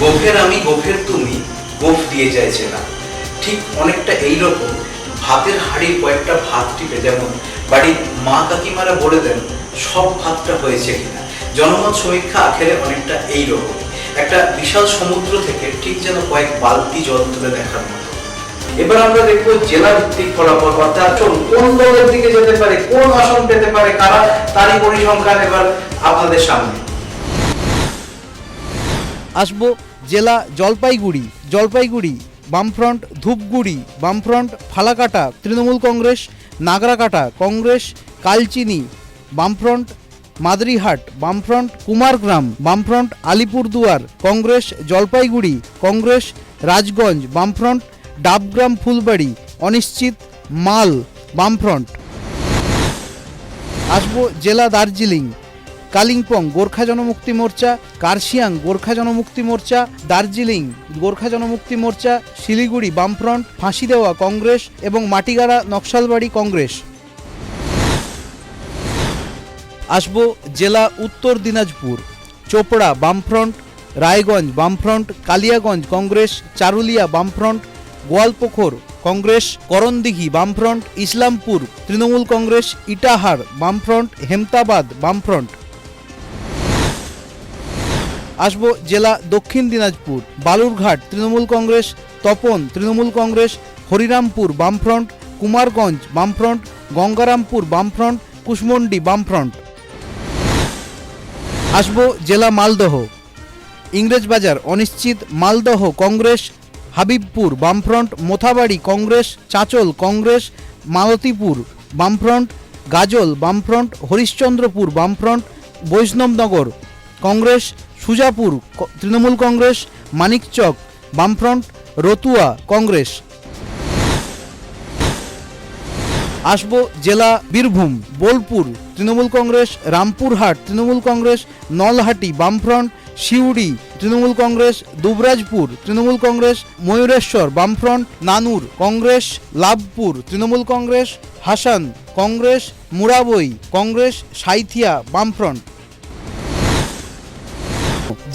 গোফের আমি, গোফের তুমি, গোফ দিয়ে যাইছে না। ঠিক অনেকটা এইরকম, ভাতের হাড়ির কয়েকটা ভাত টিপে যেমন বাড়ির মা কাকিমারা বলে দেন, সব ভাতটা হয়েছে কিনা। জনমত সমীক্ষা আখেরে অনেকটা এইরকম। একটা বিশাল সমুদ্র থেকে ঠিক যেন কয়েক বালতি জল তুলে দেখার মতো। এবার আমরা দেখব জেলা ভিত্তিক ফলাফল, অর্থাৎ কোন দলের দিকে যেতে পারে, কোন আসন পেতে পারে, কারা তারই পরিসংখ্যান এবার আপনাদের সামনে। আসব জেলা জলপাইগুড়ি জলপাইগুড়ি, বামফ্রন্ট ধূপগুড়ি, বামফ্রন্ট ফালাকাটা, তৃণমূল কংগ্রেস, নাগরাকাটা, কংগ্রেস, কালচিনি, বামফ্রন্ট মাদরিহাট, বামফ্রন্ট কুমারগ্রাম, বামফ্রন্ট আলিপুরদুয়ার, কংগ্রেস জলপাইগুড়ি, কংগ্রেস রাজগঞ্জ, বামফ্রন্ট ডাবগ্রাম ফুলবাড়ি, অনিশ্চিত মাল, বামফ্রন্ট। আসব জেলা দার্জিলিং। কালিম্পং গোর্খা জনমুক্তি মোর্চা, কার্শিয়াং গোর্খা জনমুক্তি মোর্চা, দার্জিলিং গোর্খা জনমুক্তি মোর্চা, শিলিগুড়ি বামফ্রন্ট ফাঁসি দেওয়া কংগ্রেস এবং মাটিগাড়া নকশালবাড়ি কংগ্রেস। আসব জেলা উত্তর দিনাজপুর, চোপড়া বামফ্রন্ট, রায়গঞ্জ বামফ্রন্ট, কালিয়াগঞ্জ কংগ্রেস, চারুলিয়া বামফ্রন্ট, গোয়ালপোখর কংগ্রেস, করণদিঘি বামফ্রন্ট, ইসলামপুর তৃণমূল কংগ্রেস, ইটাহার বামফ্রন্ট, হেমতাবাদ বামফ্রন্ট। আসব জেলা দক্ষিণ দিনাজপুর, বালুরঘাট তৃণমূল কংগ্রেস, তপন তৃণমূল কংগ্রেস, হরিরামপুর বামফ্রন্ট, কুমারগঞ্জ বামফ্রন্ট, গঙ্গারামপুর বামফ্রন্ট, কুশমন্ডি বামফ্রন্ট। আসব জেলা মালদহ, ইংরেজবাজার অনিশ্চিত মালদহ কংগ্রেস, হাবিবপুর বামফ্রন্ট, মোথাবাড়ি কংগ্রেস, চাঁচল কংগ্রেস, মালতীপুর বামফ্রন্ট, গাজল বামফ্রন্ট, হরিশ্চন্দ্রপুর বামফ্রন্ট, বৈষ্ণবনগর কংগ্রেস, সুজাপুর তৃণমূল কংগ্রেস মানিকচক বামফ্রন্ট, রতুয়া কংগ্রেস। আসব জেলা বীরভূম, বোলপুর, তৃণমূল কংগ্রেস, রামপুরহাট, তৃণমূল কংগ্রেস, নলহাটি, বামফ্রন্ট, সিউড়ি, তৃণমূল কংগ্রেস, দুবরাজপুর, তৃণমূল কংগ্রেস, ময়ূরেশ্বর, বামফ্রন্ট, নানুর, কংগ্রেস, লাভপুর, তৃণমূল কংগ্রেস, হাসান, কংগ্রেস, মুরাবই, কংগ্রেস, সাইথিয়া, বামফ্রন্ট।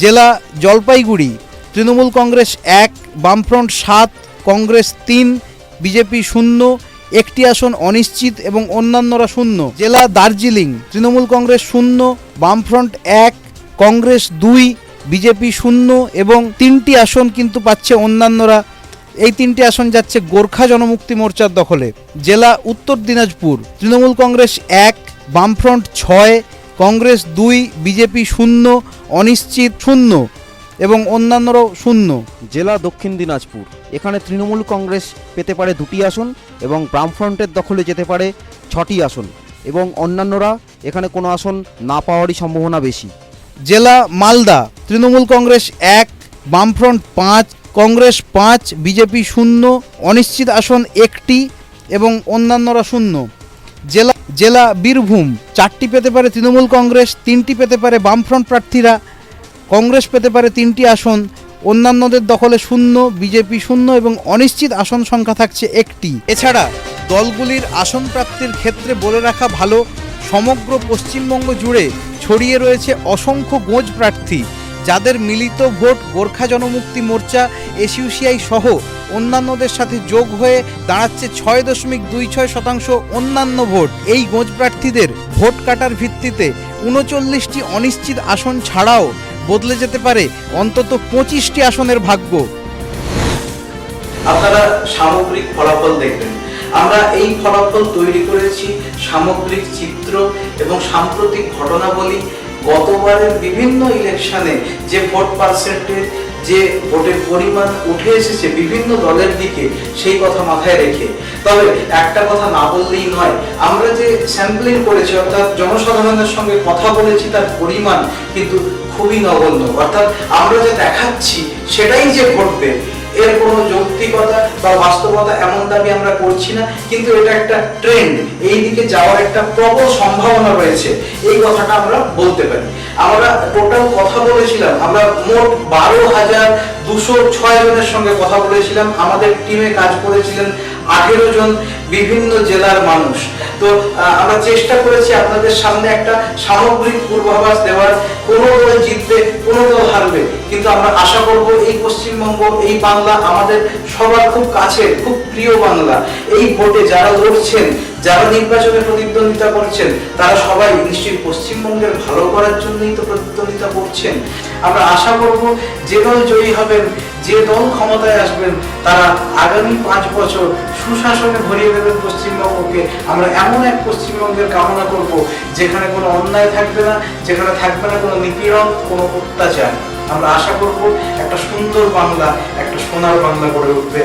জেলা জলপাইগুড়ি, তৃণমূল কংগ্রেস এক, বামফ্রন্ট সাত, কংগ্রেস তিন, বিজেপি শূন্য, একটি আসন অনিশ্চিত এবং অন্যান্যরা শূন্য। জেলা দার্জিলিং, তৃণমূল কংগ্রেস শূন্য, বামফ্রন্ট এক, কংগ্রেস দুই, বিজেপি শূন্য এবং তিনটি আসন কিন্তু পাচ্ছে অন্যান্যরা। এই তিনটি আসন যাচ্ছে গোর্খা জনমুক্তি মোর্চার দখলে। জেলা উত্তর দিনাজপুর, তৃণমূল কংগ্রেস এক, বামফ্রন্ট ছয়, কংগ্রেস দুই, বিজেপি শূন্য অনিশ্চিত শূন্য এবং অন্যান্যরাও শূন্য। জেলা দক্ষিণ দিনাজপুর। এখানে তৃণমূল কংগ্রেস পেতে পারে দুটি আসন এবং বামফ্রন্টের দখলে যেতে পারে ছটি আসন এবং অন্যান্যরা এখানে কোনো আসন না পাওয়ারই সম্ভাবনা বেশি। জেলা মালদা, তৃণমূল কংগ্রেস এক, বামফ্রন্ট পাঁচ, কংগ্রেস পাঁচ, বিজেপি শূন্য, অনিশ্চিত আসন একটি এবং অন্যান্যরা শূন্য। জেলা জেলা বীরভূম। চারটি পেতে পারে তৃণমূল কংগ্রেস, তিনটি পেতে পারে বামফ্রন্ট প্রার্থীরা। কংগ্রেস পেতে পারে তিনটি আসন। অন্যান্যদের দখলে শূন্য, বিজেপি শূন্য এবং অনিশ্চিত আসন সংখ্যা থাকছে একটি। এছাড়া দলগুলির আসন প্রাপ্তির ক্ষেত্রে বলে রাখা ভালো, সমগ্র পশ্চিমবঙ্গ জুড়ে ছড়িয়ে রয়েছে অসংখ্য গোঁজ প্রার্থী, যাদের মিলিত ভোট গোর্খা জনমুক্তি মোর্চা, এসইউসিআই সহ অন্যান্যদের সাথে যোগ হয়ে দাঁড়াচ্ছে ছয় দশমিক দুই ছয় শতাংশ অন্যান্য ভোট। এই গোঁজ প্রার্থীদের ভোট কাটার ভিত্তিতে উনচল্লিশটি অনিশ্চিত আসন ছাড়াও বদলে যেতে পারে অন্তত পঁচিশটি আসনের ভাগ্য। আপনারা সামগ্রিক ফলাফল দেখবেন। আমরা এই ফলাফল তৈরি করেছি সামগ্রিক চিত্র এবং সাম্প্রতিক ঘটনাবলী গতবারের বিভিন্ন ইলেকশনে যে ভোট পার্সেন্টেজ, যে ভোটের পরিমাণ উঠে এসেছে বিভিন্ন দলের দিকে, সেই কথা মাথায় রেখে। তবে একটা কথা না বললেই নয়, আমরা যে স্যাম্পলিং করেছি, অর্থাৎ জনসাধারণের সঙ্গে কথা বলেছি, তার পরিমাণ কিন্তু খুবই নগণ্য। অর্থাৎ আমরা যে দেখাচ্ছি, সেটাই যে ঘটবে এর কোনো যৌক্তিকতা বা বাস্তবতা এমন দাবি আমরা করছি না, কিন্তু এটা একটা ট্রেন্ড এই দিকে যাওয়ার একটা প্রবল সম্ভাবনা রয়েছে। এই কথাটা আমরা বলতে পারি। আমরা টোটাল কথা বলেছিলাম, আমরা মোট বারো হাজার দুশো ছয় জনের সঙ্গে কথা বলেছিলাম। আমাদের টিমে কাজ করেছিলেন আঠেরো জন বিভিন্ন জেলার মানুষ। তো আমরা চেষ্টা করেছি আপনাদের সামনে একটা সামগ্রিক পূর্বাভাস দেওয়ার। কোনো দল জিতবে, কোনো দল হারবে। কিন্তু আমরা আশা করব এই পশ্চিমবঙ্গ, এই বাংলা আমাদের সবার খুব কাছের, খুব প্রিয় বাংলা। এই ভোটে যারা লড়ছেন, যারা নির্বাচনে প্রতিদ্বন্দ্বিতা করছেন, তারা সবাই নিশ্চয়ই পশ্চিমবঙ্গের ভালো করার জন্যই তো প্রতিদ্বন্দ্বিতা করছেন। আমরা আশা করব যে দল জয়ী হবেন যে দল ক্ষমতায় আসবেন, তারা আগামী পাঁচ বছর সুশাসনে ভরিয়ে দেবেন পশ্চিমবঙ্গকে। আমরা এমন এক পশ্চিমবঙ্গের কামনা করব, যেখানে কোনো অন্যায় থাকবে না, যেখানে থাকবে না কোনো নিপীড়ন, কোনো অত্যাচার। আমরা আশা করব একটা সুন্দর বাংলা, একটা সোনার বাংলা গড়ে উঠবে।